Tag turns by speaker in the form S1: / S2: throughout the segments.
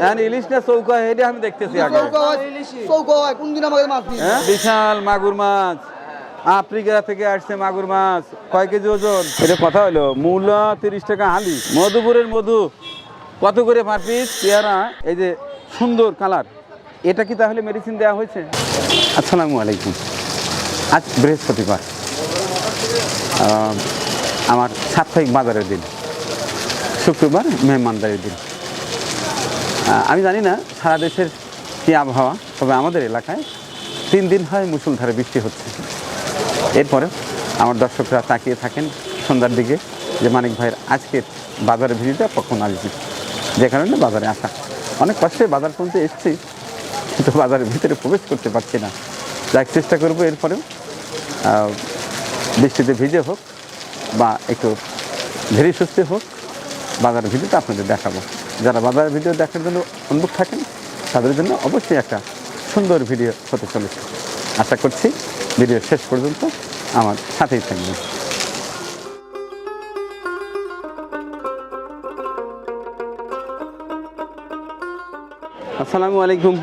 S1: হ্যাঁ ইলিশ না চৌকা এটা আমি দেখতেছি আগে।
S2: হ্যাঁ
S1: বিশাল মাগুর মাছ। আফ্রিকা থেকে আসছে মাগুর মাছ। কয় কেজি ওজন? এটা কথা হলো তিরিশ টাকা হালি। মধুপুরের মধু। কত করে পার পিস পেয়ারা এই যে সুন্দর কালার। এটা কি তাহলে মেডিসিন দেওয়া হয়েছে? আসসালামু আলাইকুম। আজ বৃহস্পতিবার। আমার সাপ্তাহিক বাজারের দিন। শুক্রবার মেহমানদারির দিন। আমি জানি না সারা দেশের কী আবহাওয়া, তবে আমাদের এলাকায় তিন দিন হয় মুসুলধারে বৃষ্টি হচ্ছে। এরপরে আমার দর্শকরা তাকিয়ে থাকেন সন্ধ্যার দিকে যে মানিক ভাইয়ের আজকের বাজারের ভিড়িটা কখন আসবে। যে কারণে বাজারে আসা। অনেক কষ্টে বাজার পর্যন্ত এসেছি, কিন্তু বাজারের ভিতরে প্রবেশ করতে পারছি না। যাক, চেষ্টা করব এরপরেও বৃষ্টিতে ভিজে হোক বা একটু ধীরে সুস্থে হোক বাজারের ভিডিওটা আপনাদের দেখাবো। যারা বাজারের ভিডিও দেখার জন্য উন্মুখ থাকেন তাদের জন্য অবশ্যই একটা সুন্দর ভিডিও হতে চলেছে। আশা করছি ভিডিও শেষ পর্যন্ত আমার সাথেই থাকবেন। আসসালামু আলাইকুম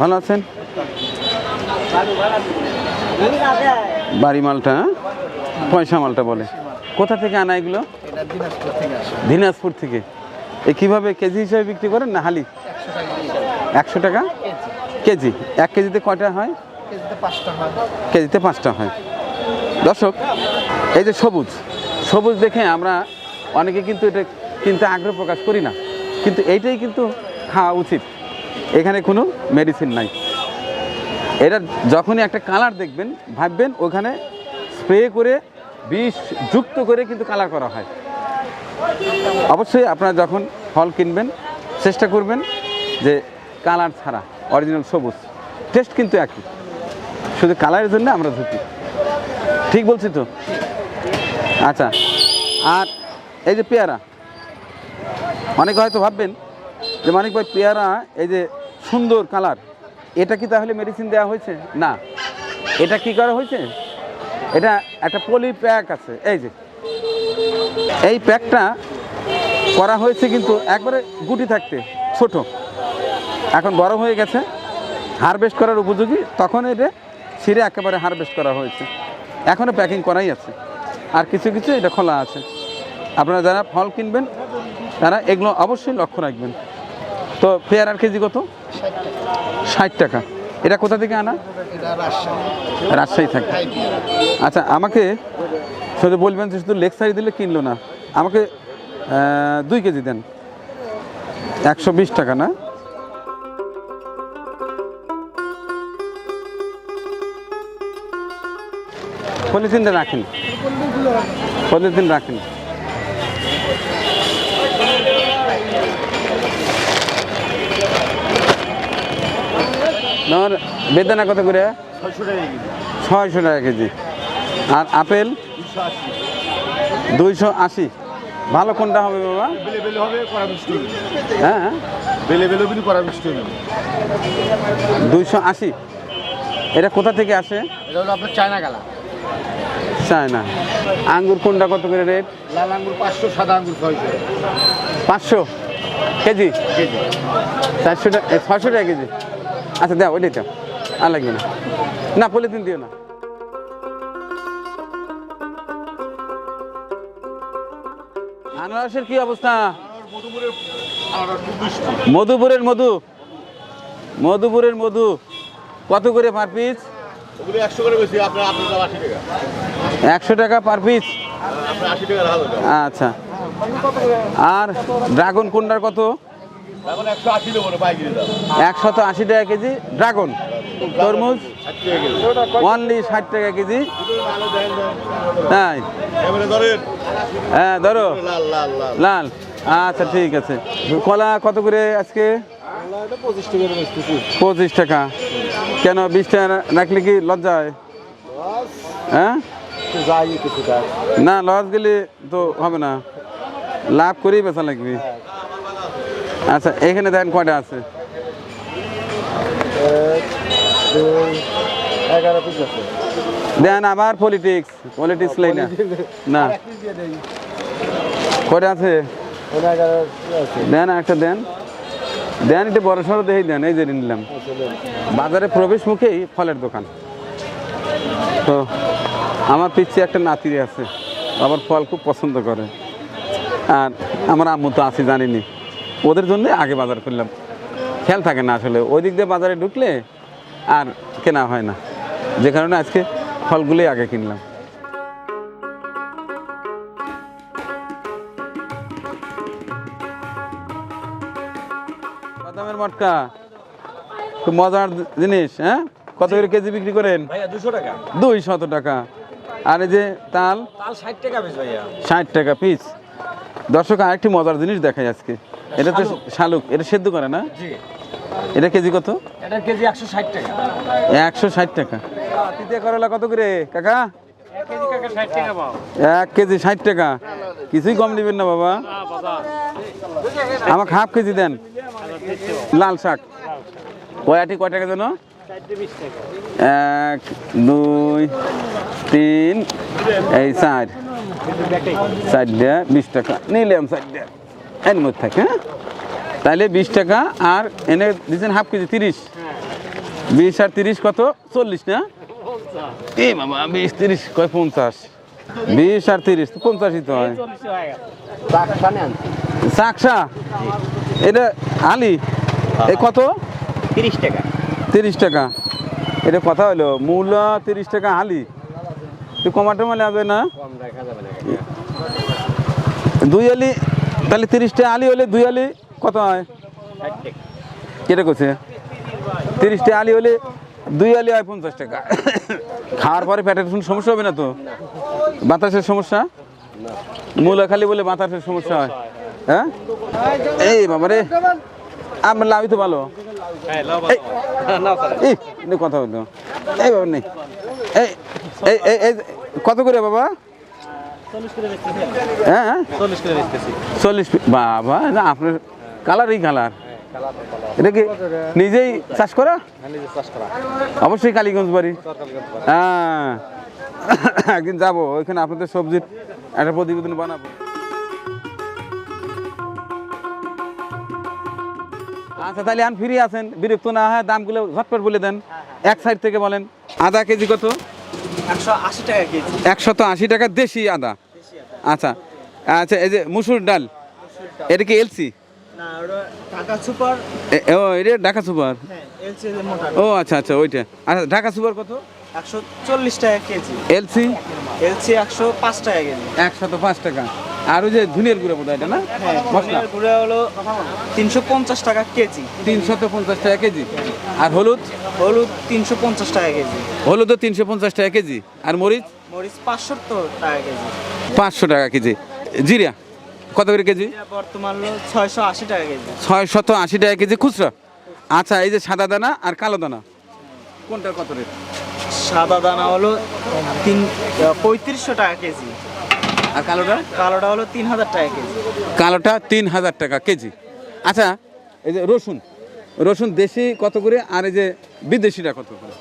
S1: ভালো আছেন? বাড়ি মালটা হ্যাঁ? পয়সা মালটা বলে। কোথা থেকে আনা এগুলো?
S2: দিনাজপুর থেকে?
S1: এ কীভাবে কেজি হিসাবে বিক্রি করেন না হালি? একশো টাকা? কেজি। এক কেজিতে কয়টা হয়?
S2: কেজিতে পাঁচটা হয়।
S1: দর্শক, এই যে সবুজ সবুজ দেখে আমরা অনেকে কিন্তু এটা কিনতে আগ্রহ প্রকাশ করি না। কিন্তু এইটাই কিন্তু খাওয়া উচিত। এখানে কোনো মেডিসিন নাই। এটা যখনই একটা কালার দেখবেন, ভাববেন ওখানে স্প্রে করে বিষ যুক্ত করে কিন্তু কালার করা হয়। অবশ্যই আপনারা যখন ফল কিনবেন, চেষ্টা করবেন যে কালার ছাড়া অরিজিনাল সবুজ। টেস্ট কিন্তু একই। শুধু কালারের জন্য আমরা ঢুকি ঠিক বলছি তো? আচ্ছা। আর এই যে পেয়ারা, অনেকে হয়তো ভাববেন যে মানিক ভাই, পেয়ারা এই যে সুন্দর কালার এটা কি তাহলে মেডিসিন দেওয়া হয়েছে? না। এটা কি করা হয়েছে? এটা একটা পলি প্যাক আছে। এই যে এই প্যাকটা করা হয়েছে কিন্তু একবারে গুটি থাকতে, ছোট। এখন বড় হয়ে গেছে হারভেস্ট করার উপযোগী। তখন এটা ছিঁড়ে একেবারে হারভেস্ট করা হয়েছে। এখনও প্যাকিং করাই আছে। আর কিছু কিছু এটা খোলা আছে। আপনারা যারা ফল কিনবেন, তারা এগুলো অবশ্যই লক্ষ্য রাখবেন। তো পেয়ারার কেজি কত? ষাট টাকা। এটা কোথা থেকে আনা?
S2: রাজশাহী
S1: থাকে। আচ্ছা আমাকে শুধু বলবেন যে শুধু লেগ সাইড দিলে কিনলো না? আমাকে দুই কেজি দেন। একশো বিশ টাকা না? পলিথিনটা রাখেন। পলিথিন রাখেন। বেদানা কত করে? ছয়শো টাকা কেজি। আর আপেল? দুইশো আশি। ভালো কোনটা হবে বাবা?
S3: বেলে বেলে হবে কড়া মিষ্টি
S1: হ্যাঁ হ্যাঁ।
S3: বেলে বেলে বিলি কড়া মিষ্টি হবে।
S1: দুইশো আশি। এটা কোথা থেকে আসে?
S3: এটা হলো আপনার চায়না গালা
S1: চায়না। আঙ্গুর কোনটা কত করে রেট?
S3: লাল আঙ্গুর পাঁচশো সাদা আঙ্গুর ছয়শো।
S1: পাঁচশো কেজি?
S3: কেজি।
S1: চারশো টাকা ছয়শো টাকা কেজি। আচ্ছা দাও ওইটাই দাও আর লাগবে না। না পলিথিন দিও না। আনারসের কি অবস্থা? মধুপুরের মধু। মধুপুরের মধু। কত করে পার পিস
S3: একশো টাকা
S1: পার পিস আচ্ছা। আর ড্রাগন কোনটার কত?
S3: একশো আশি
S1: টাকা কেজি ড্রাগন তরমুজ? অনলি ষাট টাকা কেজি। তাই হ্যাঁ ধরো।
S3: লাল
S1: আচ্ছা ঠিক আছে। কলা কত করে আজকে?
S3: পঁচিশ টাকা
S1: পঁচিশ কেন বিশ টাকা রাখলে কি লজ্জা হয়? হ্যাঁ? না লস গেলে তো হবে না। লাভ করেই বেচা লাগবে। আচ্ছা এখানে দেখেন কয়টা আছে।
S3: এগারো পিস আছে।
S1: দেন আবার পলিটিক্স পলিটিক্স লাই না। কয়টা আছে?
S3: আছে।
S1: দেন একটা দেন। দেন এটা বড় সড়ো দেখেই দেন এই যে নিলাম। বাজারে প্রবেশ মুখেই ফলের দোকান। তো আমার পিছিয়ে একটা নাতিরে আছে আবার ফল খুব পছন্দ করে। আর আমার আম্মু তো আছে জানিনি। ওদের জন্য আগে বাজার করলাম। খেয়াল থাকে না আসলে ওই দিক দিয়ে বাজারে ঢুকলে আর কেনা হয় না। যে কারণে আজকে ফলগুলোই আগে কিনলাম। বাদামের মটকা খুব মজার জিনিস হ্যাঁ? কত করে কেজি বিক্রি করেন?
S4: দুশো টাকা।
S1: দুই শত টাকা। আর এই যে তাল?
S4: ষাট টাকা
S1: পিস দর্শক আরেকটি মজার জিনিস দেখায় আজকে। এটা তো শালুক। এটা সেদ্ধ করে না? এটা কেজি কত?
S4: এটা কেজি একশো ষাট টাকা।
S1: একশো ষাট টাকা। তিতে করলা কত করে? কাকা?
S4: এক কেজি কাকা ষাট টাকা পাও।
S1: এক কেজি ষাট টাকা। কিছুই কম দিবেন না বাবা। আমাকে হাফ কেজি দেন। লাল শাক। কয়াটি কয় টাকা যেন? এক দুই তিন এই চার। চারটা বিশ টাকা। নিলাম চারটা এর মধ্যে থাকে হ্যাঁ? তাহলে বিশ টাকা আর এনে দিচ্ছেন হাফ কেজি তিরিশ। বিশ আর তিরিশ কত? চল্লিশ না? এ বাবা বিশ তিরিশ কয় পঞ্চাশ? বিশ আর তিরিশ তো পঞ্চাশই তো হয়। চাকসা এটা আলি? এ কত?
S4: তিরিশ টাকা।
S1: তিরিশ টাকা। এটা কথা হলো মূল্য তিরিশ টাকা হালি তুই কমাটো মানে হবে না?
S4: কম দেখা যাবে না।
S1: দুই আলি তাহলে তিরিশটা আলি হলে দুই আলি? কত হয়? কেটে করছে তিরিশটা আলি হলে দুই আলি হয় পঞ্চাশ টাকা। খাওয়ার পরে পেটের কোনো সমস্যা হবে না তো? বাতাসের সমস্যা? মূলা খালি বলে বাতাসের সমস্যা হয়। হ্যাঁ? এই বাবা রে আমার লাভই তো ভালো।
S4: হ্যাঁ
S1: কথা বলতো। এই বাবা নেই এই এই কত করে বাবা? হ্যাঁ হ্যাঁ।
S4: চল্লিশ
S1: বাবা না আপনার কালারই কালার এটা কি নিজেই চাষ করা? অবশ্যই কালীগঞ্জ বাড়ি। হ্যাঁ। একদিন যাব ওইখানে আপনাদের সবজির একটা প্রতিবেদন বানাবো। আচ্ছা তাহলে আন ফ্রি আছেন বিরক্ত না হয় দামগুলো ঝটপট বলে দেন। এক সাইড থেকে বলেন আদা কেজি কত?
S2: একশো
S1: একশত আশি টাকা দেশি আদা। আচ্ছা আচ্ছা এই যে মুসুর ডাল। এটা কি এলসি? ও এটা ঢাকা সুপার?
S2: হ্যাঁ
S1: ও আচ্ছা আচ্ছা ওইটা। আচ্ছা ঢাকা সুপার কত?
S2: একশো চল্লিশ টাকা কেজি।
S1: এলসি?
S2: এলসি একশো পাঁচ টাকা কেজি।
S1: একশত পাঁচ টাকা। আর ওই যে ধুনিয়ার গুঁড়ো বোধ এটা না?
S2: হ্যাঁ গুঁড়া হলো তিনশো পঞ্চাশ টাকা কেজি।
S1: তিনশত পঞ্চাশ টাকা কেজি। আর হলুদ?
S2: হলুদ তিনশো পঞ্চাশ টাকা কেজি।
S1: হলুদও তিনশো পঞ্চাশ টাকা কেজি। আর মরিচ?
S2: মরিচ পাঁচশো টাকা কেজি।
S1: পাঁচশো টাকা কেজি। জিরা কত করে কেজি?
S2: বর্তমান হলো ছয়শো আশি টাকা কেজি।
S1: ছয় শত আশি টাকা কেজি খুচরা? আচ্ছা এই যে সাদা দানা আর কালো দানা। কোনটা কত রেট?
S2: সাদা দানা হলো তিন পঁয়ত্রিশশো টাকা কেজি।
S1: আর কালোটা?
S2: কালোটা হলো তিন হাজার টাকা কেজি।
S1: কালোটা তিন হাজার টাকা কেজি। আচ্ছা এই যে রসুন। রসুন দেশি কত করে? আর এই যে বিদেশিটা কত করে?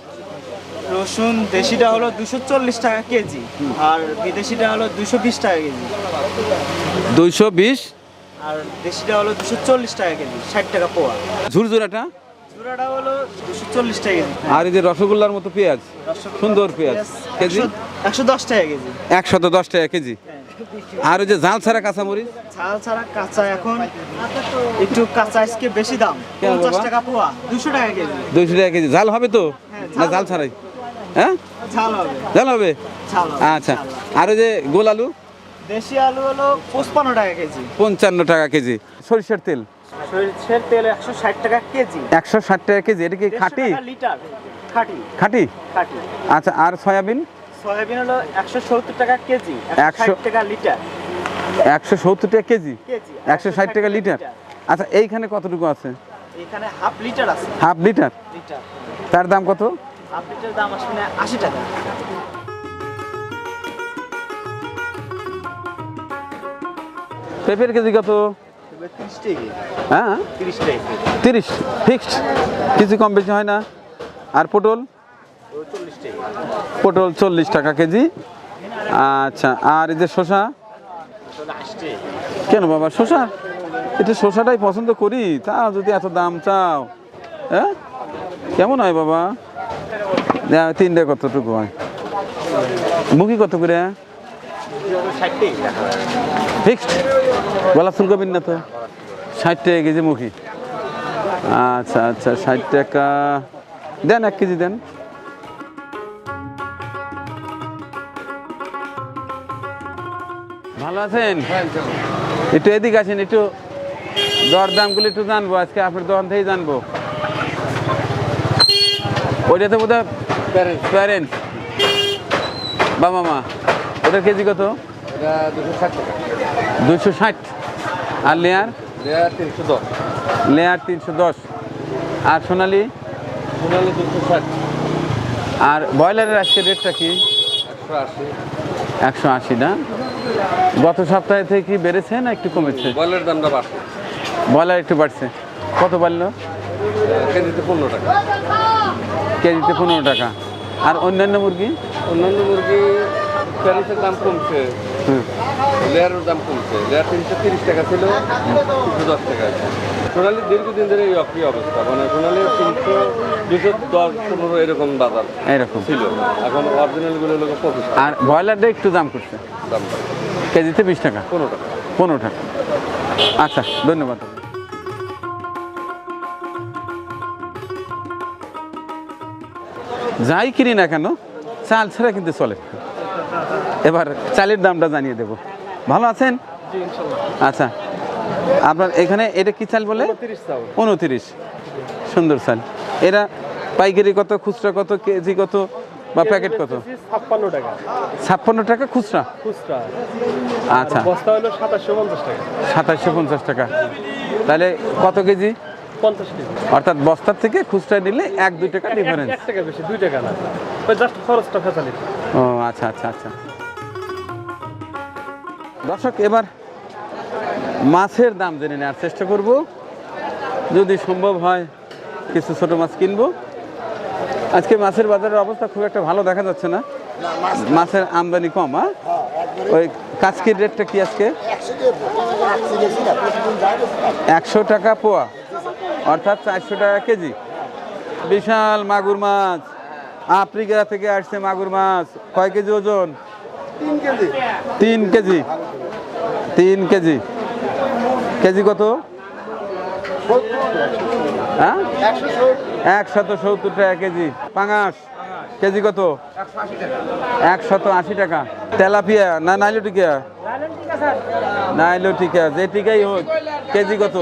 S2: রসুন দেশিটা হলো দুশো চল্লিশ টাকা কেজি আর বিদেশিটা হলো দুশো বিশ টাকা কেজি।
S1: দুইশো বিশ?
S2: আর দেশিটা হলো দুশো চল্লিশ টাকা কেজি ষাট টাকা পোয়া।
S1: ঝুরঝুরাটা?
S2: হলো দুশো চল্লিশ টাকা কেজি।
S1: আর এই যে রসগোল্লার মতো পেঁয়াজ সুন্দর পেঁয়াজ কেজি?
S2: একশো দশ টাকা কেজি।
S1: একশত দশ টাকা কেজি? আর ওই যে জাল ছাড়া
S2: ছাল ছাড়া কাঁচা এখন একটু কাঁচা আজকে বেশি দাম পঞ্চাশ টাকা পোয়া দুশো টাকা কেজি।
S1: দুইশো টাকা কেজি। ঝাল হবে তো?
S2: হ্যাঁ,
S1: না
S2: ঝাল
S1: জাল ছাড়াই? হ্যাঁ?
S2: ঝাল হবে।
S1: আচ্ছা। আর ওই যে গোল আলু?
S2: দেশি আলু হলো পঁচপান্ন টাকা কেজি।
S1: পঞ্চান্ন টাকা কেজি। সরিষার তেল?
S2: সরিষের তেল একশো ষাট টাকা কেজি।
S1: একশো ষাট টাকা কেজি। এটা কি খাঁটি?
S2: লিটার। খাঁটি।
S1: খাঁটি?
S2: খাঁটি।
S1: আচ্ছা আর সয়াবিন?
S2: সয়াবিন হলো একশো সত্তর টাকা কেজি। একশো টাকা লিটার।
S1: একশো সত্তর টাকা কেজি?
S2: কেজি।
S1: একশো ষাট টাকা লিটার। আচ্ছা এইখানে কতটুকু আছে?
S2: এখানে হাফ লিটার আছে।
S1: Half litre?
S2: লিটার।
S1: তার দাম কত?
S2: হাফ দাম আসবে আশি টাকা
S1: পেঁপের কেজি কত?
S2: তিরিশ
S1: হ্যাঁ? তিরিশ ফিক্সড। কিছু কম বেশি হয় না। আর পটল? পটল চল্লিশ টাকা কেজি। আচ্ছা আর এই যে শসা? কেন বাবা শসা? এটা শসাটাই পছন্দ করি। তা যদি এত দাম চাও। হ্যাঁ? কেমন হয় বাবা? তিনটে কতটুকু হয়? মুখি কত করে? ফিক্সড গলা ফুলকপির না তো? ষাট টাকা কেজি মুখি। আচ্ছা আচ্ছা ষাট টাকা। দেন এক কেজি, দেন। ভালো আছেন? একটু এদিকে আসেন, একটু দর দামগুলো একটু জানব, আজকে আপনার দোকান থেকেই জানব। ওইটাতে বোধ হয় প্যারেন্ট বাবা মা ওটার কেজি কত?
S3: দুশো ষাট
S1: আর লেয়ার?
S3: এটা তিনশো দশ।
S1: লেয়ার তিনশো দশ। আর সোনালি?
S3: সোনালি দুশো ষাট।
S1: আর ব্রয়লারের আজকে রেটটা কি?
S3: একশো আশি।
S1: একশো আশি না? গত সপ্তাহে থেকে কি বেড়েছে না একটু কমেছে?
S3: বয়লের দামটা বাড়ছে।
S1: ব্রয়লার একটু বাড়ছে। কত বাড়লো?
S3: কেজিতে পনেরো টাকা।
S1: কেজিতে পনেরো টাকা। আর অন্যান্য মুরগি?
S3: অন্যান্য মুরগি প্যারিসের দাম কমছে।
S1: হুম।
S3: লেয়ারের দাম কমছে। লেয়ার তিনশো তিরিশ টাকা ছিল তিনশো দশ টাকা আছে। সোনালির দীর্ঘদিন ধরে এই অপ্রিয় অবস্থা। মানে সোনালির তিনশো দুশো দশ পনেরো এরকম বাজার
S1: এইরকম
S3: ছিল। এখন অরিজিনালগুলো হলো পঁচিশ
S1: আর ব্রয়লারটা একটু দাম করছে।
S3: দাম।
S1: কেজিতে বিশ টাকা।
S3: পনেরো টাকা।
S1: পনেরো টাকা। আচ্ছা ধন্যবাদ। যাই কিনি না কেন চাল ছাড়া কিন্তু চলে। এবার চালের দামটা জানিয়ে দেব। ভালো আছেন? আচ্ছা আপনার এখানে এটা কি চাল বলে? উনত্রিশ সুন্দর চাল। এরা পাইকারি কত খুচরা কত কেজি কত বা প্যাকেট কত?
S5: ছাপ্পান্ন টাকা।
S1: ছাপ্পান্ন টাকা খুচরা?
S5: খুচরা।
S1: আচ্ছা।
S5: বস্তা হলো সাতাশশো পঞ্চাশ টাকা।
S1: সাতাশশো পঞ্চাশ টাকা। তাহলে কত কেজি?
S5: পঞ্চাশ কেজি।
S1: অর্থাৎ বস্তার থেকে খুচরা নিলে এক দুই টাকা ডিফারেন্স
S5: এক টাকা বেশি দুই টাকা না। জাস্ট খরচটা ফেসালি
S1: ও আচ্ছা আচ্ছা আচ্ছা। দর্শক এবার মাছের দাম জেনে নেওয়ার চেষ্টা করব। যদি সম্ভব হয় কিছু ছোট মাছ কিনবো। আজকে মাছের বাজারের অবস্থা খুব একটা ভালো দেখা যাচ্ছে না। মাছের আমদানি কম হ্যাঁ? ওই কাজকির রেটটা কি আজকে? একশো টাকা পোয়া। অর্থাৎ চারশো টাকা কেজি। বিশাল মাগুর মাছ। আফ্রিকা থেকে আসছে মাগুর মাছ। কয় কেজি ওজন? তিন কেজি। তিন কেজি। কেজি। কত? হ্যাঁ? একশত সত্তর টাকা কেজি। পাঙাশ। কেজি কত? একশত আশি টাকা। তেলাপিয়া না নাইলো টিকা নাইলো টিকা যে টিকাই হোক কেজি কত?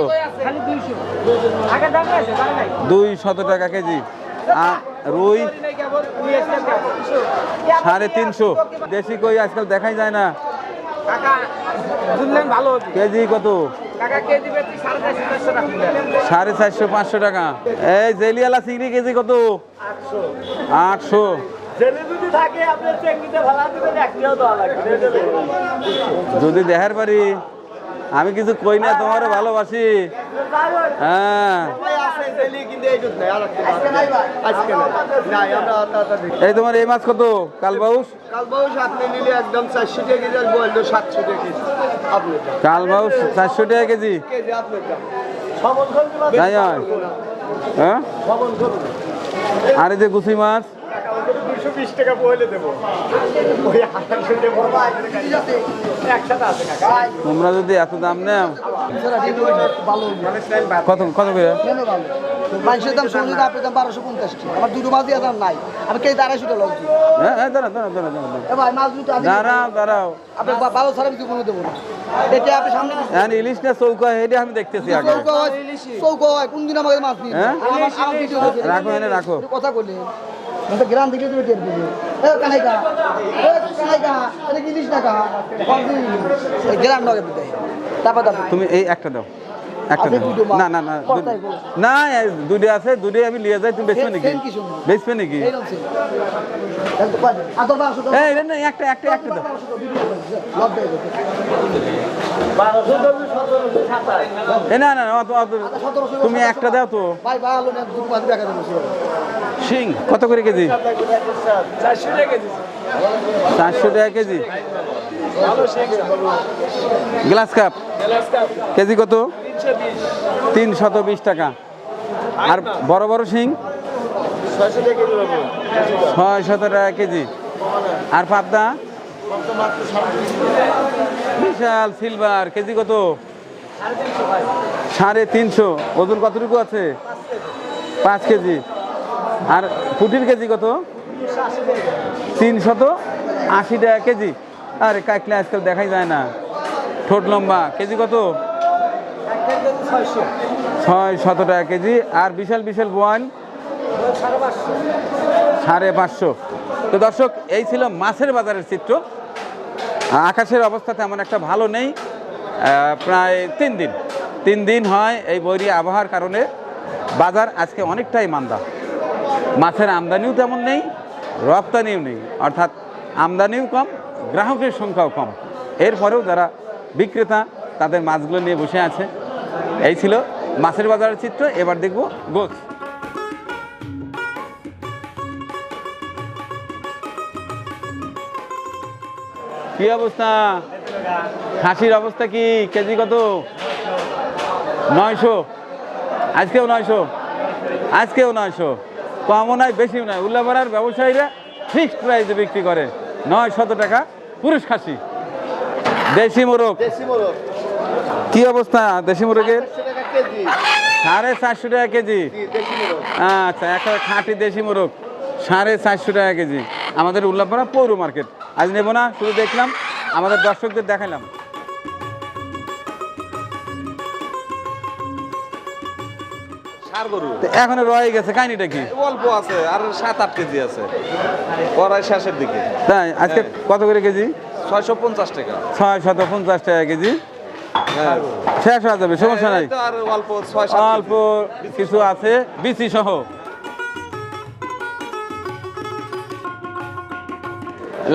S1: দুই শত টাকা কেজি। আর রুই? সাড়ে তিনশো। দেশি কই আজকাল দেখাই যায় না। কেজি কত? সাড়ে চারশো পাঁচশো টাকা। এই জেলিয়ালা চিংড়ি কেজি কত? আটশো। যদি দেখার পারি আমি কিছু কই না তোমার ভালোবাসি। হ্যাঁ। এই তোমার এই মাছ কত? কালবাউস?
S3: কালবাউস আপনি নিলে একদম চারশো টাকা কেজি আর বলল সাতশো টাকা কেজি। আপনি
S1: কালবাউস চারশো টাকা কেজি?
S3: কেজি
S1: তাই হয়। হ্যাঁ? আর এই যে গুছি মাছ?
S5: দুশো বিশ টাকা পয়লে দেবো। ওই একসাথে আছে কাকা।
S1: তোমরা যদি এত দাম নেও কত কত করে?
S6: মানুষের দাম দাম বারোশো পঞ্চাশ আমার দুটো মাছ দিয়ে দাম নাই। আমি কে আড়াইশো টাকা লাগছি
S1: হ্যাঁ হ্যাঁ
S6: ভাই মাছ দুটো আদি
S1: দাঁড়াও দাঁড়াও।
S6: আপনি বা- ভালো ছাড়া আমি কোনো দেবো না। এটা আপনি সামনে
S1: এখন ইলিশ না চৌকা এটা আমি দেখতেছি আগে।
S6: চৌকা হয় চৌকা হয়। কোন দিন আমাকে মাছ
S1: হ্যাঁ? রাখো এনে রাখো।
S6: কথা গ্রাম থেকে তুমি টের পেলে এ কানাই কা কানাই কা এটা ইলিশ না কা? এই গ্রাম তারপর
S1: তুমি এই একটা দাও। একটা। না না না না আছে দুটো আমি নিয়ে যাই তুমি বেচবে নাকি? বেচবে নাকি? একটা একটা একটা দাও। না না অত- তুমি একটা দাও তো।
S6: ভাই ভালো না দুটো মাছ দেখা দেবো
S1: শিং কত করে কেজি?
S5: চারশো টাকা কেজি
S1: চারশো টাকা কেজি? Glass cup? কেজি কত? তিনশত বিশ টাকা। আর বড় বড় শিং? ছয় শত টাকা কেজি। আর পাবদা? বিশাল সিলভার কেজি কত? সাড়ে তিনশো। ওজন কতটুকু আছে? পাঁচ কেজি। আর পুটির কেজি কত? তিনশত আশি টাকা কেজি। আরে কাকলে আজকাল দেখাই যায় না? ঠোঁট লম্বা। কেজি কত? ছয় শত টাকা কেজি। আর বিশাল বিশাল বোয়াল সাড়ে পাঁচশো। তো দর্শক, এই ছিল মাছের বাজারের চিত্র। আকাশের অবস্থা তেমন একটা ভালো নেই। প্রায় তিন দিন। তিন দিন হয় এই বৈরী আবহাওয়ার কারণে। বাজার আজকে অনেকটাই মান্দা। মাছের আমদানিও তেমন নেই, রপ্তানিও নেই। অর্থাৎ আমদানিও কম, গ্রাহকের সংখ্যাও কম। এরপরেও যারা বিক্রেতা, তাদের মাছগুলো নিয়ে বসে আছে। এই ছিল মাছের বাজারের চিত্র, এবার দেখব গোছ। কি অবস্থা? খাসির অবস্থা কি? কেজি কত? নয়শো। আজকেও নয়শো। আজকেও নয়শো। কমও নয়, বেশিও নয়। উল্লাপাড়ার ব্যবসায়ীরা ফিক্সড প্রাইসে বিক্রি করে। নয় শত টাকা পুরুষ খাসি দেশি মোরগ। কি অবস্থা দেশি মোরগের? সাড়ে চারশো টাকা কেজি। আচ্ছা একটা খাঁটি দেশি মোরগ সাড়ে চারশো টাকা কেজি। আমাদের উল্লাপাড়া পৌর মার্কেট। আজ নেব না শুধু দেখলাম আমাদের দর্শকদের দেখালাম
S3: গরু।
S1: তো রয়ে গেছে কাহিনিটা কি?
S3: অল্প আছে আর সাত আট কেজি আছে। পড়ায় শেষের দিকে।
S1: তাই আজকে কত করে কেজি?
S3: ছয়শো পঞ্চাশ টাকা।
S1: ছয় শত পঞ্চাশ টাকা কেজি।
S3: হ্যাঁ।
S1: শেষ হয়ে যাবে সমস্যা নাই।
S3: আর অল্প
S1: অল্প কিছু আছে বিচি সহ।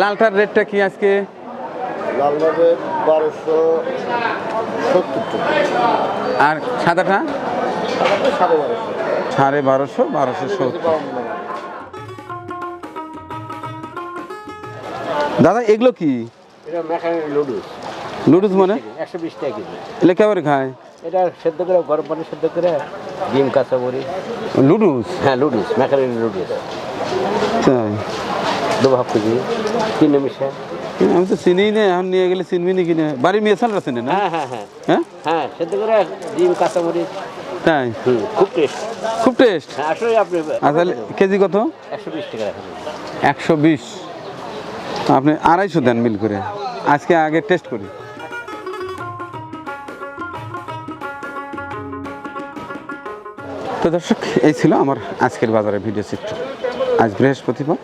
S1: লালটার রেটটা কি আজকে?
S5: লালবাগে বারোশো সত্তর
S1: আর সাদাটা?
S5: সাড়ে বারোশো
S1: বারোশো সত্তর। দাদা এগুলো কি?
S5: লুডুস
S1: মানে?
S5: একশো বিশ টাকা কেজি।
S1: এগুলো কেমন খায়?
S5: এটা সেদ্ধ করে গরম পানি সেদ্ধ করে ডিম কাঁচা বড়ি
S1: লুডুস
S5: হ্যাঁ লুডুস মেকানিক লুডুস
S1: তাই
S5: দু হাফ কেজি তিন মিশে
S1: আমি তো চিনিই না এখন নিয়ে গেলে চিনবি না? কিনে বাড়ির মেয়ে ছাড়া চিনে না?
S5: হ্যাঁ হ্যাঁ হ্যাঁ।
S1: হ্যাঁ?
S5: হ্যাঁ সেদ্ধ করে ডিম কাঁচা মরিচ
S1: তাই?
S5: খুব টেস্ট
S1: খুব টেস্ট
S5: হ্যাঁ আসলে আপনি
S1: আর তাহলে কেজি কত?
S5: একশো বিশ টাকা
S1: একশো বিশ। আপনি আড়াইশো দেন মিল করে। আজকে আগে টেস্ট করি। তো দর্শক এই ছিল আমার আজকের বাজারের ভিডিও চিত্র। আজ বৃহস্পতিবার।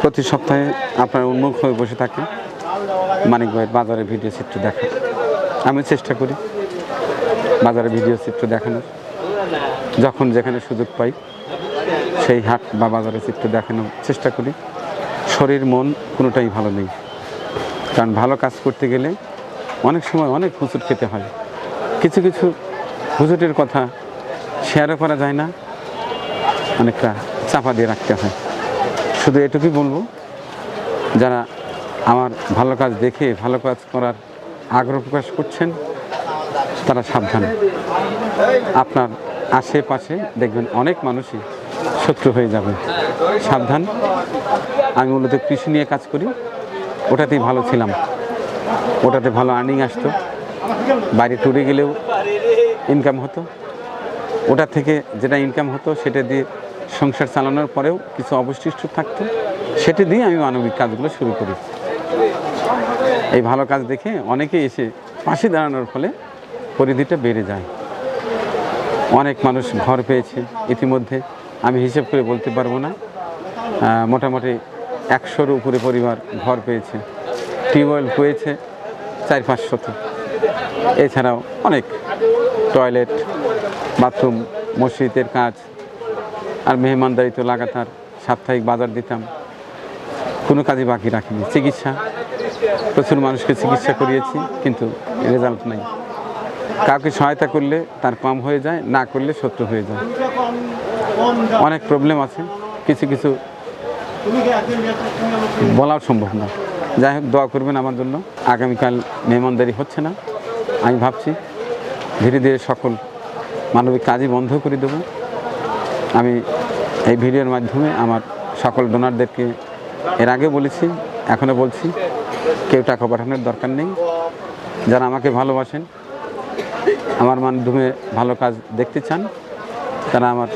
S1: প্রতি সপ্তাহে আপনার উন্মুখ হয়ে বসে থাকেন। মানিক ভাইয়ের বাজারের ভিডিও চিত্র দেখা আমি চেষ্টা করি। বাজারের ভিডিও চিত্র দেখানোর যখন যেখানে সুযোগ পাই, সেই হাট বা বাজারের চিত্র দেখানোর চেষ্টা করি। শরীর, মন কোনোটাই ভালো নেই। কারণ ভালো কাজ করতে গেলে অনেক সময় অনেক হুচুট খেতে হয়। কিছু কিছু হুচুটের কথা শেয়ারও করা যায় না, অনেকটা চাপা দিয়ে রাখতে হয়। শুধু এটুকুই বলব, যারা আমার ভালো কাজ দেখে, ভালো কাজ করার আগ্রহ প্রকাশ করছেন তারা সাবধান। আপনার আশেপাশে দেখবেন অনেক মানুষই শত্রু হয়ে যাবে। সাবধান। আমি মূলত কৃষি নিয়ে কাজ করি। ওটাতেই ভালো ছিলাম। ওটাতে ভালো আর্নিং আসতো। বাইরে ট্যুরে গেলেও ইনকাম হতো। ওটা থেকে যেটা ইনকাম হতো, সেটা দিয়ে সংসার চালানোর পরেও কিছু অবশিষ্ট থাকতো। সেটা দিয়ে আমি মানবিক কাজগুলো শুরু করি। এই ভালো কাজ দেখে অনেকে এসে পাশে দাঁড়ানোর ফলে পরিধিটা বেড়ে যায়। অনেক মানুষ ঘর পেয়েছে। ইতিমধ্যে আমি হিসেব করে বলতে পারব না। মোটামুটি একশোর উপরে পরিবার ঘর পেয়েছে। টিউবওয়েল পেয়েছে চার পাঁচশত এছাড়াও অনেক টয়লেট, বাথরুম, মসজিদের কাজ আর মেহমানদারি তো লাগাতার সাপ্তাহিক বাজার দিতাম। কোনো কাজই বাকি রাখিনি। চিকিৎসা, প্রচুর মানুষকে চিকিৎসা করিয়েছি, কিন্তু রেজাল্ট নাই। কাউকে সহায়তা করলে তার কম হয়ে যায়, না করলে শত্রু হয়ে যায়। অনেক প্রবলেম আছে, কিছু কিছু বলাও সম্ভব না। যাই হোক, দোয়া করবেন আমার জন্য। আগামীকাল মেহমানদারি হচ্ছে না, আমি ভাবছি ধীরে ধীরে সকল মানবিক কাজই বন্ধ করে দেব। আমি এই ভিডিওর মাধ্যমে আমার সকল ডোনারদেরকে এর আগে বলেছি, এখনও বলছি, কেউ টাকা পাঠানোর দরকার নেই। যারা আমাকে ভালোবাসেন আমার মাধ্যমে ভালো কাজ দেখতে চান, তারা আমার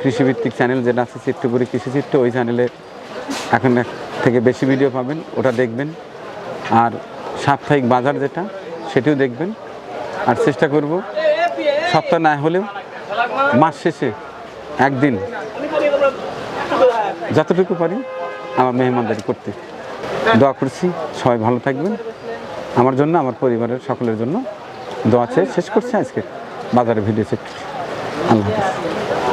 S1: কৃষিভিত্তিক চ্যানেল যেটা আছে চিত্রপুরি কৃষি চিত্র, ওই চ্যানেলে এখন থেকে বেশি ভিডিও পাবেন, ওটা দেখবেন। আর সাপ্তাহিক বাজার যেটা, সেটিও দেখবেন। আর চেষ্টা করব, সপ্তাহ না হলেও মাস শেষে একদিন যতটুকু পারি আমার মেহমানদারি করতে দোয়া করছি। সবাই ভালো থাকবেন। আমার জন্য, আমার পরিবারের সকলের জন্য। দোয়া চেয়ে শেষ করছি আজকে বাজারে ভিডিও চেক আল্লাহ হাফিজ।